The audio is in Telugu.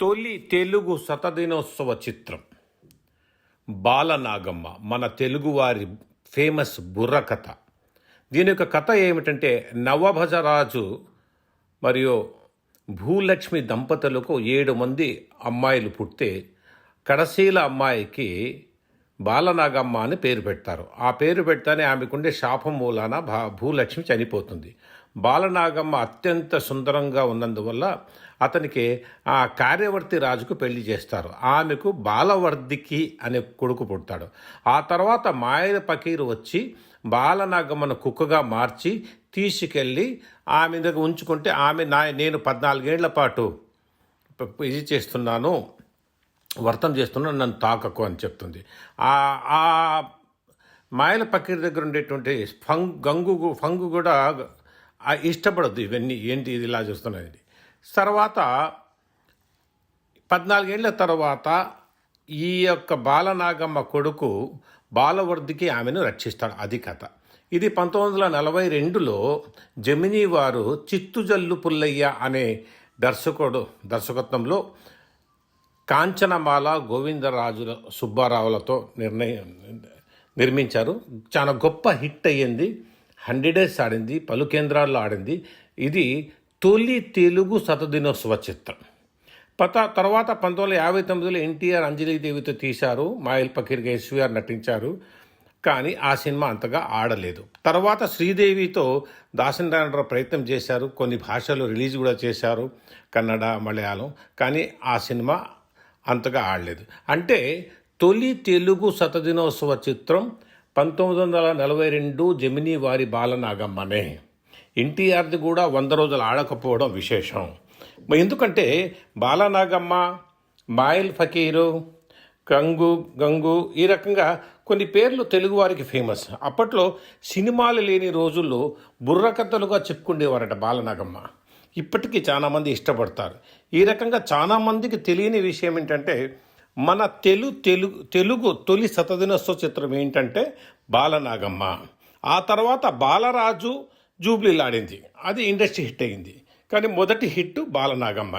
తొలి తెలుగు శతదినోత్సవ చిత్రం. బాలనాగమ్మ మన తెలుగువారి ఫేమస్ బుర్రకథ దీని యొక్క కథ ఏమిటంటే నవభజరాజు మరియు భూలక్ష్మి దంపతులకు ఏడు మంది అమ్మాయిలు పుడితే కడశీల అమ్మాయికి బాలనాగమ్మ అని పేరు పెడతారు. ఆ పేరు పెడితేనే ఆమెకుండే శాపం మూలాన భా భూలక్ష్మి చనిపోతుంది. బాలనాగమ్మ అత్యంత సుందరంగా ఉన్నందువల్ల అతనికి ఆ కార్యవర్తి రాజుకు పెళ్ళి చేస్తారు. ఆమెకు బాలవర్ధికి అనే కొడుకు పుడతాడు. ఆ తర్వాత మాయల పకీరు వచ్చి బాలనాగమ్మను కుక్కగా మార్చి తీసుకెళ్ళి ఆమె దగ్గర ఉంచుకుంటే ఆమె నా నేను పద్నాలుగేళ్ళ పాటు ఇది చేస్తున్నాను వర్తం చేస్తున్నాను నన్ను తాకకు అని చెప్తుంది. ఆ ఆ మాయల పక్కీర్ దగ్గర ఉండేటువంటి ఫంగ్ గంగు ఫంగు కూడా ఇష్టపడద్దు ఇవన్నీ ఏంటి ఇది ఇలా చూస్తున్నది. తర్వాత పద్నాలుగేళ్ళ తర్వాత ఈ యొక్క బాలనాగమ్మ కొడుకు బాలవర్ధికి ఆమెను రక్షిస్తాడు. అది కథ. ఇది పంతొమ్మిది వందల నలభై రెండులో జమినీ వారు చిత్తుజల్లు పుల్లయ్య అనే దర్శకుడు దర్శకత్వంలో కాంచనమాల గోవిందరాజుల సుబ్బారావులతో నిర్ణయం నిర్మించారు. చాలా గొప్ప హిట్ అయ్యింది. హండ్రెడ్ డేస్ ఆడింది పలు కేంద్రాల్లో ఆడింది. ఇది తొలి తెలుగు శతదినోత్సవ చిత్రం. పత తర్వాత పంతొమ్మిది వందల యాభై తొమ్మిదిలో ఎన్టీఆర్ అంజలిదేవితో తీశారు. మాయల్ పకీర్గా ఎస్వీఆర్ నటించారు. కానీ ఆ సినిమా అంతగా ఆడలేదు. తర్వాత శ్రీదేవితో దాసనారాయణరావు ప్రయత్నం చేశారు. కొన్ని భాషలు రిలీజ్ కూడా చేశారు. కన్నడ మలయాళం. కానీ ఆ సినిమా అంతగా ఆడలేదు. అంటే తొలి తెలుగు శతదినోత్సవ చిత్రం పంతొమ్మిది వందల నలభై రెండు జమినీ వారి బాలనాగమ్మనే. ఎన్టీఆర్ది కూడా వంద రోజులు ఆడకపోవడం విశేషం. ఎందుకంటే బాలనాగమ్మ మాయిల్ ఫకీరు గంగు గంగు ఈ రకంగా కొన్ని పేర్లు తెలుగువారికి ఫేమస్. అప్పట్లో సినిమాలు లేని రోజుల్లో బుర్రకథలుగా చెప్పుకునేవారట బాలనాగమ్మ. ఇప్పటికీ చాలామంది ఇష్టపడతారు. ఈ రకంగా చాలామందికి తెలియని విషయం ఏంటంటే మన తెలు తెలుగు తెలుగు తొలి శతదినోత్సవ చిత్రం ఏంటంటే బాలనాగమ్మ. ఆ తర్వాత బాలరాజు జూబ్లీలాడింది. అది ఇండస్ట్రీ హిట్ అయింది. కానీ మొదటి హిట్ బాలనాగమ్మ.